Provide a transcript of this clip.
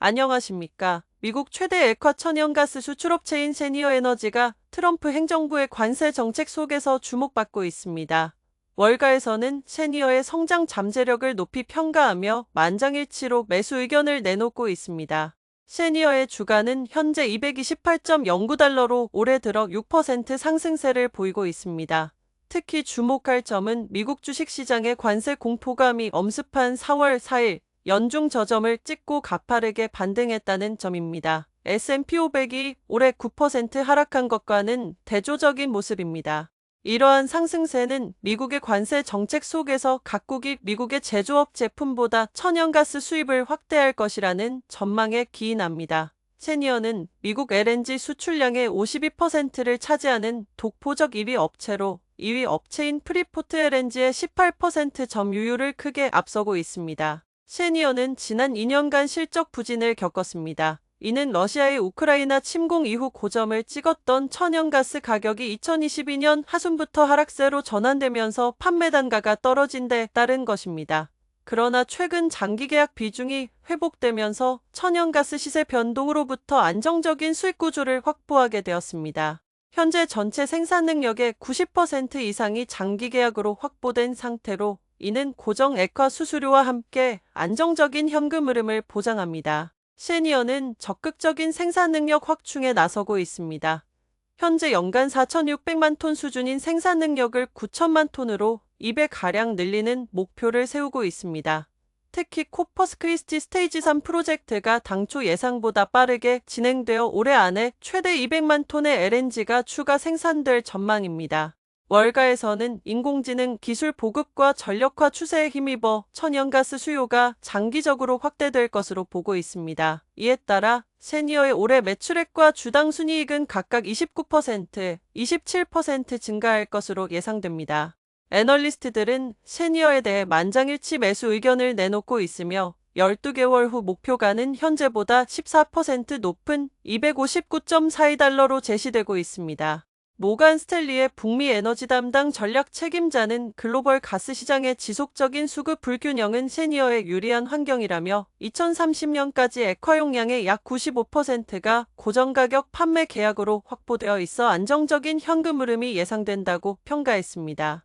안녕하십니까. 미국 최대 액화 천연가스 수출업체인 세니어 에너지가 트럼프 행정부의 관세 정책 속에서 주목받고 있습니다. 월가에서는 세니어의 성장 잠재력을 높이 평가하며 만장일치로 매수 의견을 내놓고 있습니다. 세니어의 주가는 현재 228.09달러로 올해 들어 6% 상승세를 보이고 있습니다. 특히 주목할 점은 미국 주식시장의 관세 공포감이 엄습한 4월 4일 연중 저점을 찍고 가파르게 반등했다는 점입니다. S&P 500이 올해 9% 하락한 것과는 대조적인 모습입니다. 이러한 상승세는 미국의 관세 정책 속에서 각국이 미국의 제조업 제품보다 천연가스 수입을 확대할 것이라는 전망에 기인합니다. 세니어는 미국 LNG 수출량의 52%를 차지하는 독보적 1위 업체로 2위 업체인 프리포트 LNG의 18% 점유율을 크게 앞서고 있습니다. 세니어는 지난 2년간 실적 부진을 겪었습니다. 이는 러시아의 우크라이나 침공 이후 고점을 찍었던 천연가스 가격이 2022년 하순부터 하락세로 전환되면서 판매 단가가 떨어진 데 따른 것입니다. 그러나 최근 장기 계약 비중이 회복되면서 천연가스 시세 변동으로부터 안정적인 수익 구조를 확보하게 되었습니다. 현재 전체 생산 능력의 90% 이상이 장기 계약으로 확보된 상태로 이는 고정 액화 수수료와 함께 안정적인 현금 흐름을 보장합니다. 시니어는 적극적인 생산 능력 확충에 나서고 있습니다. 현재 연간 4,600만 톤 수준인 생산 능력을 9천만 톤으로 200가량 늘리는 목표를 세우고 있습니다. 특히 코퍼스 크리스티 스테이지 3 프로젝트가 당초 예상보다 빠르게 진행되어 올해 안에 최대 200만 톤의 LNG가 추가 생산될 전망입니다. 월가에서는 인공지능 기술 보급과 전력화 추세에 힘입어 천연가스 수요가 장기적으로 확대될 것으로 보고 있습니다. 이에 따라 세니어의 올해 매출액과 주당 순이익은 각각 29%, 27% 증가할 것으로 예상됩니다. 애널리스트들은 세니어에 대해 만장일치 매수 의견을 내놓고 있으며 12개월 후 목표가는 현재보다 14% 높은 259.42달러로 제시되고 있습니다. 모간 스텔리의 북미 에너지 담당 전략 책임자는 글로벌 가스 시장의 지속적인 수급 불균형은 세니어에 유리한 환경이라며 2030년까지 액화 용량의 약 95%가 고정가격 판매 계약으로 확보되어 있어 안정적인 현금 흐름이 예상된다고 평가했습니다.